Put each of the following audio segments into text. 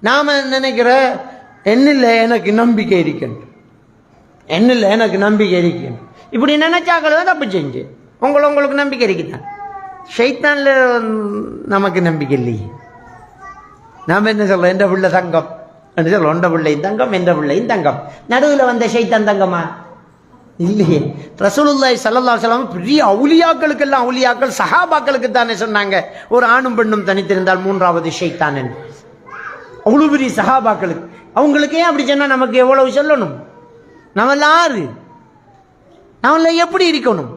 நாம் நினைக்கிற? என்னில் எனக்கு நம்பிக்கை இருக்கணும் என்னில் எனக்கு நம்பிக்கை இருக்கணும் இப்படி நினைச்சாக்கள் தப்பு செஞ்சு உங்களை உங்களுக்கு நம்பிக்கை இருக்குதான். ஷைத்தான்ல நமக்கு நம்பிக்கை இல்லையே. நாம் என்ன சொல்கிறோம் எந்த பிள்ளை தங்கம்? என்று சொல்றோம். உண்ட பிள்ளையும் தங்கம் எந்த பிள்ளையும் தங்கம். நடுவில் வந்த ஷைத்தான் தங்கமா? இல்லையே. ரசூலுல்லாய் சல்லா சலாம் பெரிய அவுலியாக்களுக்கு எல்லாம் அவுலியாக்கள் சஹாபாக்களுக்கு தானே சொன்னாங்க. ஒரு ஆணும் பெண்ணும் தனித்திருந்தால் மூன்றாவது ஷைத்தான் என்று. அவ்வளோ பெரிய சஹாபாக்களுக்கு அவங்களுக்கு ஏன் அப்படி சொன்னால் நமக்கு எவ்வளவு சொல்லணும்? நம்மள ஆறு நம்மள எப்படி இருக்கணும்?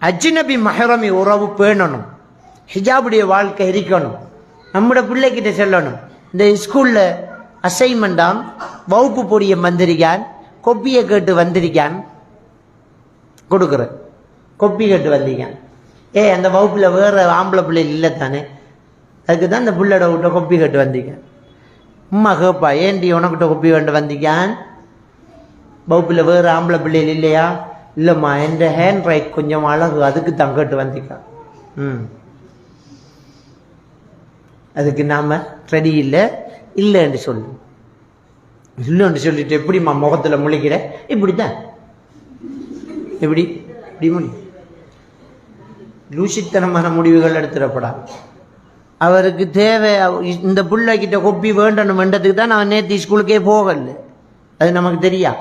அஜ்னபி மஹரமி உறவு பேணணும். ஹிஜாபுடைய வாழ்க்கை இருக்கணும். நம்மட பிள்ளைக்கிட்ட சொல்லணும். இந்த ஸ்கூலில் அசைன்மெண்டாம் வகுப்பு பொடியம் வந்திருக்கான். கொப்பியை கேட்டு வந்திருக்கான். கொடுக்குற கொப்பி கேட்டு வந்திருக்கான். ஏ அந்த வகுப்பில் வேறு ஆம்பளை பிள்ளை இல்லை தானே அதுக்கு தான் இந்த பிள்ளையோட விட்ட கொப்பி கேட்டு வந்திருக்கேன். உம்மா கேப்பா ஏன்டி உனக்கிட்ட ஒப்பி வேண்ட வந்திருக்கான்? வகுப்பில் வேறு ஆம்பளை பிள்ளைகள் இல்லையா? இல்லைம்மா என் ஹேண்ட் ரைட் கொஞ்சம் அழகு அதுக்கு தான் வந்திக்கான் ம். அதுக்கு நாம் ரெடி இல்லை இல்லைன்னு சொல்லு. இல்லைன்னு சொல்லிட்டு எப்படிம்மா முகத்தில் முழிக்கிற? இப்படி தான் எப்படி? இப்படி முடி லூசித்தனமான முடிவுகள் எடுத்துடப்படாது. அவருக்கு தேவை இந்த பிள்ளைகிட்ட கொப்பி வேண்டணும் வேண்டதுக்கு தான் நான் நேற்று ஸ்கூலுக்கே போகல. அது நமக்கு தெரியா?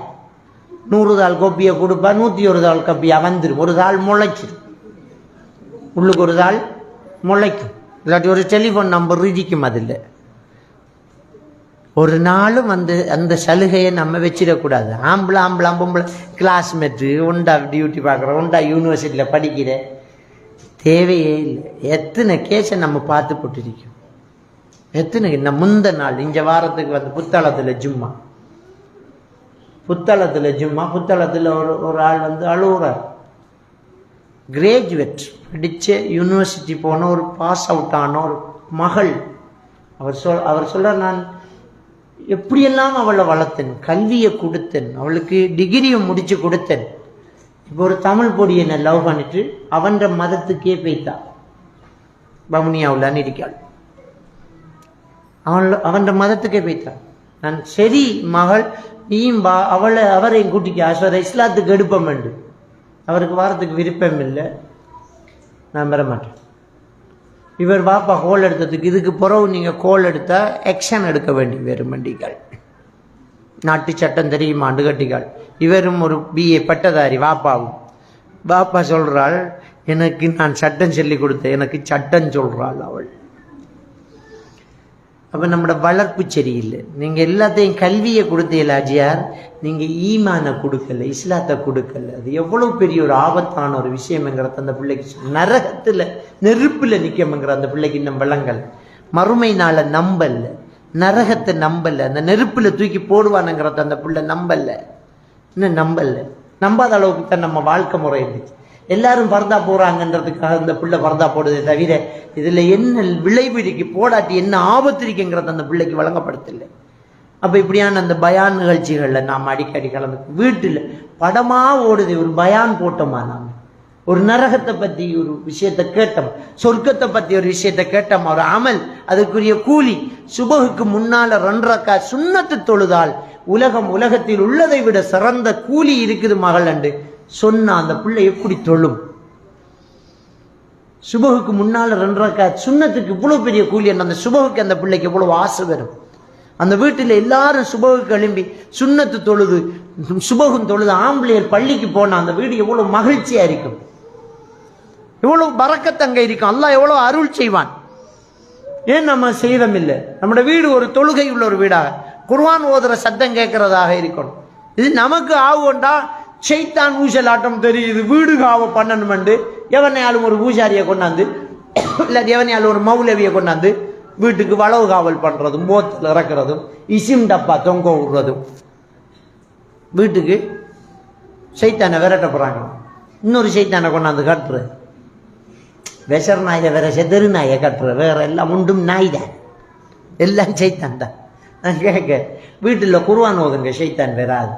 நூறு தாள் கொப்பியை கொடுப்பா நூற்றி ஒரு தாள் கப்பியாக வந்துடும் ஒரு தாள் முளைச்சிடும் உள்ளுக்கு ஒரு தாள் முளைக்கும். இல்லாட்டி ஒரு டெலிஃபோன் நம்பர் இருக்கும் அதில். ஒரு நாளும் அந்த அந்த சலுகையை நம்ம வச்சிடக்கூடாது. ஆம்பளை ஆம்பளை பொம்பளை கிளாஸ்மேட்டு உண்டா டியூட்டி பார்க்குறேன் உண்டா யூனிவர்சிட்டியில் படிக்கிற தேவையே இல்லை. எத்தனை கேஸை நம்ம பார்த்து போட்டிருக்கோம். எத்தனை இந்த முந்த நாள் இந்த வாரத்துக்கு வந்து புத்தளத்தில் ஜும்மா. புத்தளத்தில் ஜும்மா புத்தளத்தில் ஒரு ஒரு ஆள் வந்து அழுகுறார் கிராஜுவேட் படித்த யூனிவர்சிட்டி போன ஒரு பாஸ் அவுட் ஆன ஒரு மகள். அவர் சொல் அவர் சொல்ல நான் எப்படியெல்லாம் அவளை வளர்த்தேன்? கல்வியை கொடுத்தேன். அவளுக்கு டிகிரியை முடித்து கொடுத்தேன். இப்போ ஒரு தமிழ் பொடி என்ன லவ் பண்ணிட்டு அவன்ற மதத்துக்கே போய்த்தா பவுனியாவுலான்னு இருக்காள். அவன் அவன்ற மதத்துக்கே போய்த்தான் நான் சரி மகள் நீயும் வா அவளை அவரையும் கூட்டிக்க. அஸ்வர இஸ்லாத்துக்கு எடுப்பம் என்று. அவருக்கு வாரத்துக்கு விருப்பம் இல்லை. நான் பெற மாட்டேன். இவர் வாப்பா கோல் எடுத்ததுக்கு இதுக்கு பிறகு நீங்கள் கோல் எடுத்தால் ஆக்ஷன் எடுக்க வேண்டி வேறு மண்டிகள். நாட்டு சட்டம் தெரியுமா? கட்டிக்காள் இவரும் ஒரு பிஏ பட்டதாரி வாப்பாவும். பாப்பா சொல்கிறாள் எனக்கு நான் சட்டம் சொல்லி கொடுத்தேன். எனக்கு சட்டம் சொல்கிறாள் அவள். அப்போ நம்மட வளர்ப்பு சரியில்லை. நீங்கள் எல்லாத்தையும் கல்வியை கொடுத்தீங்களா அஜியார்? நீங்கள் ஈமானை கொடுக்கல இஸ்லாத்தை கொடுக்கல. அது எவ்வளோ பெரிய ஒரு ஆபத்தான ஒரு விஷயம்ங்கிறத அந்த பிள்ளைக்கு நரகத்தில் நெருப்பில் நெருப்புல அந்த பிள்ளைக்கு இன்னும் விளங்கல். மறுமை நாளை நம்பல்ல நரகத்தை நம்பல. அந்த நெருப்பில் தூக்கி போடுவானுங்கிறத அந்த பிள்ளை நம்பல. இன்னும் நம்பல? நம்பாத அளவுக்கு தான் நம்ம வாழ்க்கை முறை இருந்துச்சு. எல்லாரும் பர்தா போறாங்கன்றதுக்காக இந்த பிள்ளை பர்தா போடுதே தவிர இதுல என்ன விளைவு இருக்கு? போடாட்டி என்ன ஆபத்து இருக்குங்கிறத அந்த பிள்ளைக்கு வழங்கப்படுத்தல. அப்போ இப்படியான அந்த பயான் நிகழ்ச்சிகளில் நாம் அடிக்கடி கலந்து வீட்டில் படமாக ஓடுது ஒரு பயான் போட்டோமா நாம் ஒரு நரகத்தை பத்தி ஒரு விஷயத்தை கேட்டோம். சொர்க்கத்தை பத்தி ஒரு விஷயத்தை கேட்டோம். ஒரு அமல் அதுக்குரிய கூலி. சுபகுக்கு முன்னால ரெண்டரக்கா சுண்ணத்து தொழுதால் உலகம் உலகத்தில் உள்ளதை விட சிறந்த கூலி இருக்குது மகள் அண்டு. சொன்னால் அந்த பிள்ளை எப்படி தொழும்? சுபகுக்கு முன்னால ரெண்டரக்கா சுண்ணத்துக்கு இவ்வளவு பெரிய கூலி அந்த சுபகுக்கு அந்த பிள்ளைக்கு எவ்வளவு ஆசை வரும். அந்த வீட்டில் எல்லாரும் சுபகுக்கு எழும்பி சுண்ணத்து தொழுது சுபகும் தொழுது ஆம்பளையர் பள்ளிக்கு போனால் அந்த வீடு எவ்வளவு மகிழ்ச்சியா இருக்கும். எவ்வளவு பறக்கத்தங்க இருக்கும் அல்லா எவ்வளோ அருள் செய்வான். ஏன் நம்ம செய்தமில்லை? இல்லை வீடு ஒரு தொழுகை உள்ள ஒரு வீடாக. குர்வான் ஓதுற சத்தம் கேட்கறதாக இருக்கணும். இது நமக்கு ஆகும்டா செய்தான் ஊசலாட்டம் தெரியுது. வீடு காவ பண்ணணுமெண்டு எவனையாலும் ஒரு பூஜாரியை கொண்டாந்து இல்லை எவனையாலும் ஒரு மௌலவியை கொண்டாந்து வீட்டுக்கு வளவு காவல் பண்ணுறதும் போத்தில் இறக்குறதும் இசிம் டப்பா தொங்க விடுறதும். வீட்டுக்கு சைத்தானை விரட்ட போகிறாங்க இன்னொரு சைத்தானை கொண்டாந்து காட்டுறது. வெசர் நாயை வேற செதறு நாயை கட்டுற வேற எல்லாம் உண்டும் நாய் தான் எல்லாம் சைத்தான் தான் நான் கேட்க வீட்டில் குருவான் ஓதுங்க சைத்தான் வராது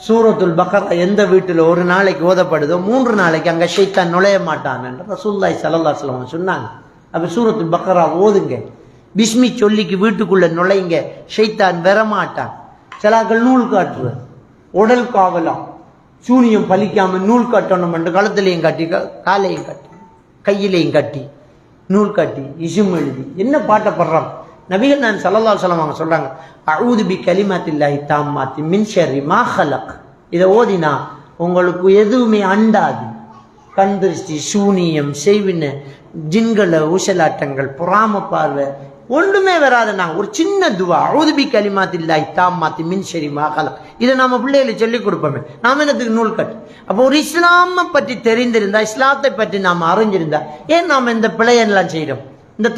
சூரத்துல் பக்கரா எந்த வீட்டில் ஒரு நாளைக்கு ஓதப்படுதோ மூன்று நாளைக்கு அங்கே ஷைத்தான் நுழைய மாட்டான் என்று ரசூல்லாய் சல்லா சொல்லுவாங்க சொன்னாங்க அப்போ சூரத்துல் பக்கரா ஓதுங்க பிஸ்மி சொல்லிக்கு வீட்டுக்குள்ளே நுழைங்க ஷைத்தான் வரமாட்டான் சிலாக்கள் நூல் காட்டுற உடல் காவலாம் சூனியம் பலிக்காம நூல் கட்டணும் என்ற கழுத்துலையும் கட்டி காலையும் கட்டி கையிலையும் கட்டி நூல் கட்டி இசும் எழுதி. என்ன பாட்டை படுறான்? நபிகள் நான் சல்லல்லாஹு சொல்லம் அவங்க சொல்றாங்க அழுது பி கலிமாத்தில்லாஹி தாம்மாத்தி மின் மா ஹலக் இதை ஓதினா உங்களுக்கு எதுவுமே அண்டாது. கண் திருஷ்டி சூனியம் செய்வின ஜின்கள ஊசலாட்டங்கள் பொறாம பார்வை ஒன்றுமே வராதுண்ணா ஒரு சின்ன துவா. அவுதுபி கலிமாத்தில்லாய் தாமாத்தி மின் ஷரி மாகலம் இதை நம்ம பிள்ளைகளுக்கு சொல்லிக் கொடுப்போமே. நாம என்னத்துக்கு நூல் கட்டு? அப்போ ஒரு இஸ்லாமை பற்றி தெரிந்திருந்தா இஸ்லாத்தை பற்றி நாம் அறிஞ்சிருந்தா ஏன் நாம் இந்த பிழையெல்லாம் செய்கிறோம் இந்த